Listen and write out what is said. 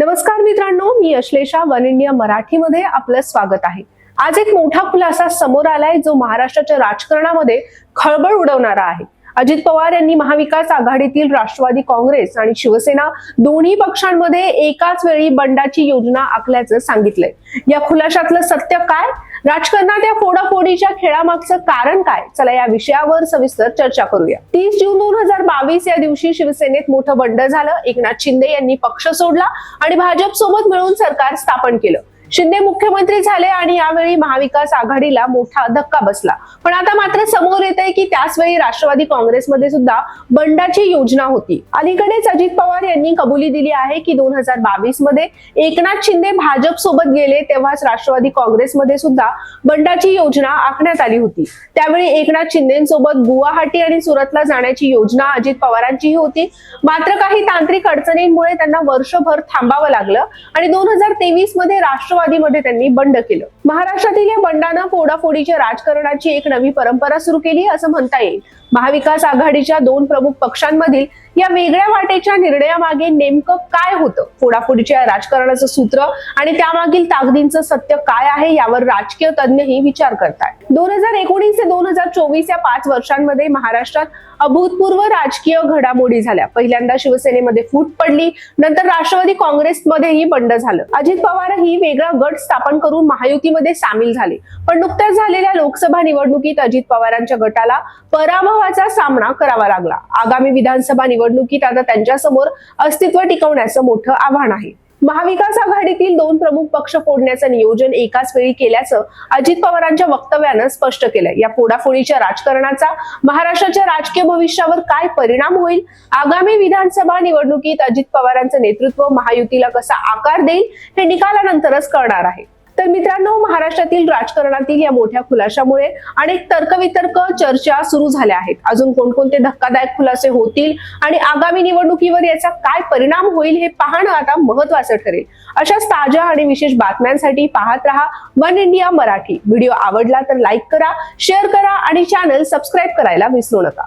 नमस्कार मित्रांनो मी Ashlesha one India मराठीमध्ये आपलं स्वागत आहे. आज एक मोठा खुलासा समोर आलाय जो महाराष्ट्राच्या राजकारणामध्ये खळबळ उडवणारा आहे. अजित पवार यांनी महाविकास आघाडीतील राष्ट्रवादी काँग्रेस आणि शिवसेना दोन्ही पक्षांमध्ये एकाच वेळी बंडाची योजना आखल्याचं सांगितलंय. या खुलाशातलं सत्य काय? राजकारणात या फोडाफोडीच्या खेळामागचं कारण काय? चला या विषयावर सविस्तर चर्चा करूया. तीस जून दोन हजार बावीस या दिवशी शिवसेनेत मोठं बंड झालं. एकनाथ शिंदे यांनी पक्ष सोडला आणि भाजप सोबत मिळून सरकार स्थापन केलं. शिंदे मुख्यमंत्री झाले आणि यावेळी महाविकास आघाडीला मोठा धक्का बसला. पण आता मात्र समोर येत आहे की त्याच वेळी राष्ट्रवादी काँग्रेसमध्ये सुद्धा बंडाची योजना होती. अलीकडेच अजित पवार यांनी कबुली दिली आहे की दोन हजार बावीसमध्ये एकनाथ शिंदे भाजप सोबत गेले तेव्हाच राष्ट्रवादी काँग्रेसमध्ये सुद्धा बंडाची योजना आखण्यात आली होती. त्यावेळी एकनाथ शिंदेसोबत गुवाहाटी आणि सुरतला जाण्याची योजना अजित पवारांचीही होती. मात्र काही तांत्रिक अडचणींमुळे त्यांना वर्षभर थांबावं लागलं आणि दोन हजार तेवीसमध्ये राष्ट्रवादीमध्ये त्यांनी बंड केलं. महाराष्ट्रातील या बंडानं फोडाफोडीच्या राजकारणाची एक नवी परंपरा सुरू केली असं म्हणता येईल. महाविकास आघाडीच्या दोन प्रमुख पक्षांमधील या वेगळ्या वाटेच्या निर्णयामागे नेमकं काय होतं? फोडाफोडीच्या राजकारणाचं सूत्र आणि त्यामागील ताकदींचं सत्य काय आहे यावर राजकीय तज्ञही विचार करतात दोन हजार एकोणीस ते दोन हजार चोवीस या पाच वर्षांमध्ये महाराष्ट्रात अभूतपूर्व राजकीय घडामोडी झाल्या. पहिल्यांदा शिवसेनेमध्ये फूट पडली नंतर राष्ट्रवादी काँग्रेसमध्येही बंड झालं. अजित पवारही वेगळा गट स्थापन करून महायुतीमध्ये सामील झाले. पण नुकत्याच झालेल्या लोकसभा निवडणुकीत अजित पवारांच्या गटाला पराभवाचा सामना करावा लागला. आगामी विधानसभा निवडणुकीत आता त्यांच्यासमोर अस्तित्व टिकवण्याचं मोठं आव्हान आहे. महाविकास आघाडीतील दोन प्रमुख पक्ष फोडण्याचं नियोजन एकाच वेळी केल्याचं अजित पवारांच्या वक्तव्यानं स्पष्ट केलंय. या फोडाफोडीच्या राजकारणाचा महाराष्ट्राच्या राजकीय भविष्यावर काय परिणाम होईल? आगामी विधानसभा निवडणुकीत अजित पवारांचं नेतृत्व महायुतीला कसा आकार देईल? हे निकालानंतरच कळणार आहे. तर मित्रांनो महाराष्ट्रातील राजकारणातील या मोठ्या खुलाशामुळे अनेक तर्कवितर्क चर्चा सुरू झाल्या आहेत. अजून कोणकोणते धक्कादायक खुलासे होतील आणि आगामी निवडणुकीवर याचा काय परिणाम होईल हे पाहणं आता महत्वाचं ठरेल. अशाच ताज्या आणि विशेष बातम्यांसाठी पाहत रहा वन इंडिया मराठी. व्हिडिओ आवडला तर लाईक करा शेअर करा आणि चॅनल सबस्क्राईब करायला विसरू नका.